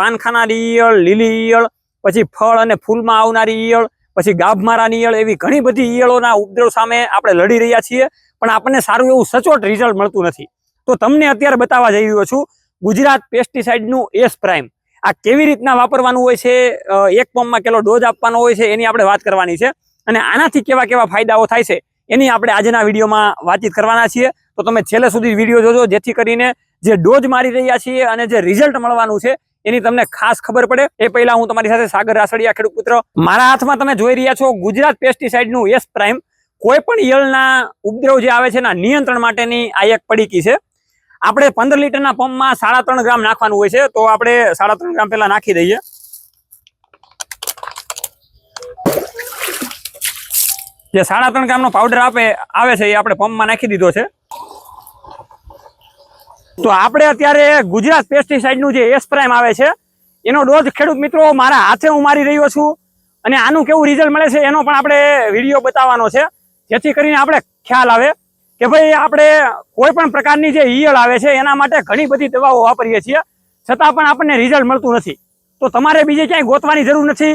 પાન ખાનારી ઈયળ લીલી ઈયળ, પછી ફળ અને ફૂલમાં આવનારી ઈયળ, પછી ગાભ મારાની ઈયળ એવી ઘણી બધી ઈયળોના ઉપદ્રવ સામે આપણે લડી રહ્યા છીએ. પણ આપણને સારું એવું સચોટ રિઝલ્ટ મળતું નથી. તો તમને અત્યારે બતાવવા જઈ રહ્યો છું, ગુજરાત પેસ્ટિસાઇડનું એસ પ્રાઇમ આ કેવી રીતના વાપરવાનું હોય છે? એક પંપમાં કેટલો ડોઝ આપવાનો હોય છે? એની આપણે વાત કરવાની છે. અને આનાથી કેવા કેવા ફાયદાઓ થાય છે? એની આપણે આજના વિડીયોમાં વાતચીત કરવાના છીએ. તો તમે છેલ્લે સુધી વીડિયો જોજો, જેથી કરીને જે ડોઝ મારી રહ્યા છીએ અને જે રિઝલ્ટ મળવાનું છે એની તમને ખાસ ખબર પડે. એ પહેલા હું તમારી સાથે સાગર રાસડિયા ખેડૂત પુત્ર, મારા હાથમાં તમે જોઈ રહ્યા છો ગુજરાત પેસ્ટિસાઇડનું એસ પ્રાઇમ કોઈ પણ ઈયળના ઉપદ્રવ જે આવે છે એના નિયંત્રણ માટેની આ એક પડીકી છે. આપણે પંદર લીટરના પંપમાં સાડા ત્રણ ગ્રામ નાખવાનું હોય છે. તો આપણે સાડા ત્રણ ગ્રામ પહેલા નાખી દઈએ. જે સાડા ત્રણ ગ્રામનો પાવડર આપે, આવે છે એ આપણે પંપમાં નાખી દીધો છે. તો આપણે અત્યારે ગુજરાત પેસ્ટિસાઇડનું જે એસ પ્રાઇમ આવે છે, એનો ડોઝ ખેડૂત મિત્રો મારા હાથે હું મારી રહ્યો છું અને આનું કેવું રિઝલ્ટ મળે છે એનો પણ આપણે વીડિયો બતાવવાનો છે. જેથી કરીને આપણે ખ્યાલ આવે કે ભાઈ આપણે કોઈ પણ પ્રકારની જે ઈયળ આવે છે એના માટે ઘણી બધી દવાઓ વાપરીએ છીએ. છતાં પણ આપણને રિઝલ્ટ મળતું નથી. તો તમારે બીજે ક્યાંય ગોતવાની જરૂર નથી.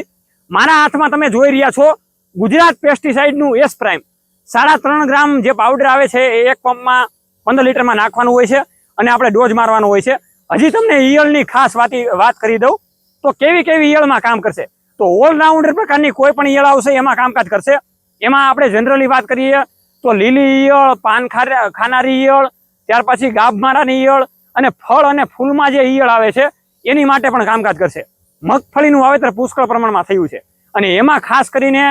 મારા હાથમાં તમે જોઈ રહ્યા છો ગુજરાત પેસ્ટિસાઇડનું એસ પ્રાઇમ. સાડા ત્રણ ગ્રામ જે પાવડર આવે છે એ એક પંપમાં પંદર લીટરમાં નાખવાનું હોય છે. અને આપણે ડોઝ મારવાનો હોય છે. હજી તમને ઈયળની ખાસ વાતી વાત કરી દઉં. તો કેવી કેવી ઈયળમાં કામ કરશે? તો ઓલરાઉન્ડર પ્રકારની કોઈ પણ ઈયળ આવશે, એમાં કામકાજ કરશે. એમાં આપણે જનરલી વાત કરીએ તો લીલી ઈયળ, પાન ખાનારી ઈયળ, ત્યાર પછી ગાભ મારાની ઈયળ અને ફળ અને ફૂલમાં જે ઈયળ આવે છે, એની માટે પણ કામકાજ કરશે. મગફળીનું વાવેતર પુષ્કળ પ્રમાણમાં થયું છે. અને એમાં ખાસ કરીને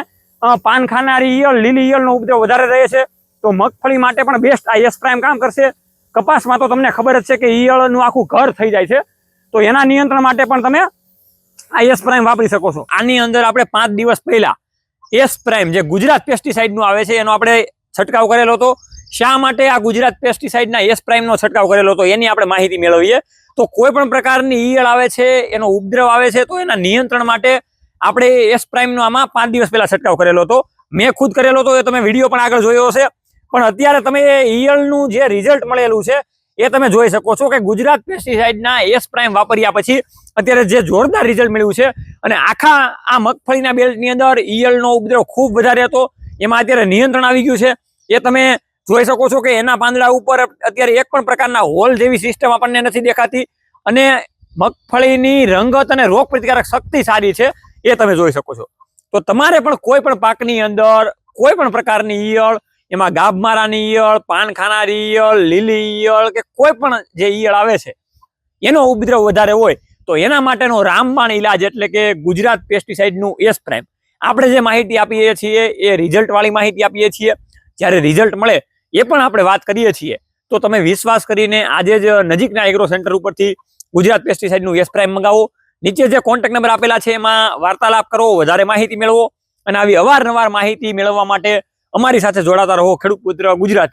પાન ખાનારી ઈયળ, લીલી ઈયળનો ઉપદ્રવ વધારે રહે છે. તો મગફળી માટે પણ બેસ્ટ આ યસ પ્રાઇમ કામ કરશે. કપાસમાં તો તમને ખબર જ છે કે ઈયળનું આખું ઘર થઈ જાય છે. તો એના નિયંત્રણ માટે પણ તમે આ એસ પ્રાઇમ વાપરી શકો છો. આની અંદર આપણે પાંચ દિવસ પહેલા એસ પ્રાઇમ જે ગુજરાત પેસ્ટિસાઇડનું આવે છે, એનો આપણે છંટકાવ કરેલો હતો. શા માટે આ ગુજરાત પેસ્ટિસાઇડના એસ પ્રાઇમનો છંટકાવ કરેલો હતો, એની આપણે માહિતી મેળવીએ. તો કોઈ પણ પ્રકારની ઈયળ આવે છે, એનો ઉપદ્રવ આવે છે, તો એના નિયંત્રણ માટે આપણે એસ પ્રાઇમનો આમાં પાંચ દિવસ પહેલા છંટકાવ કરેલો હતો. મેં ખુદ કરેલો હતો, એ તમે વીડિયો પણ આગળ જોયો હશે. પણ અત્યારે તમે એ ઈયળનું જે રિઝલ્ટ મળેલું છે, એ તમે જોઈ શકો છો કે ગુજરાત પેસ્ટિસાઇડના એસ પ્રાઇમ વાપર્યા પછી અત્યારે જે જોરદાર રિઝલ્ટ મળ્યું છે અને આખા આ મગફળીના બેલ્ટની અંદર ઈયળનો ઉપદ્રવ ખૂબ વધારે હતો. એમાં અત્યારે નિયંત્રણ આવી ગયું છે. એ તમે જોઈ શકો છો કે એના પાંદડા ઉપર અત્યારે એક પણ પ્રકારના હોલ જેવી સિસ્ટમ આપણને નથી દેખાતી અને મગફળીની રંગત અને રોગ પ્રતિકારક શક્તિ સારી છે એ તમે જોઈ શકો છો. તો તમારે પણ કોઈ પણ પાકની અંદર કોઈ પણ પ્રકારની ઈયળ એમાં ગાભમારાની ઈયળ પાન ખાનારી ઈયળ, લીલી ઈયળ કે કોઈ પણ જે ઈયળ આવે છે, એનો ઉપદ્રવ વધારે હોય, તો એના માટેનો રામબાણ ઈલાજ એટલે કે ગુજરાત પેસ્ટિસાઇડનું એસ પ્રાઇમ. આપણે જે માહિતી આપીએ છીએ, એ રિઝલ્ટ વાળી માહિતી આપીએ છીએ. જ્યારે રિઝલ્ટ મળે, એ પણ આપણે વાત કરીએ છીએ. તો તમે વિશ્વાસ કરીને આજે જ નજીકના એગ્રો સેન્ટર ઉપરથી ગુજરાત પેસ્ટિસાઇડનું એસ મંગાવો. નીચે જે કોન્ટેક્ટ નંબર આપેલા છે, એમાં વાર્તાલાપ કરો, વધારે માહિતી મેળવો અને આવી અવારનવાર માહિતી મેળવવા માટે અમારી સાથે જોડાતા રહો. ખેડૂત પુત્ર ગુજરાતી.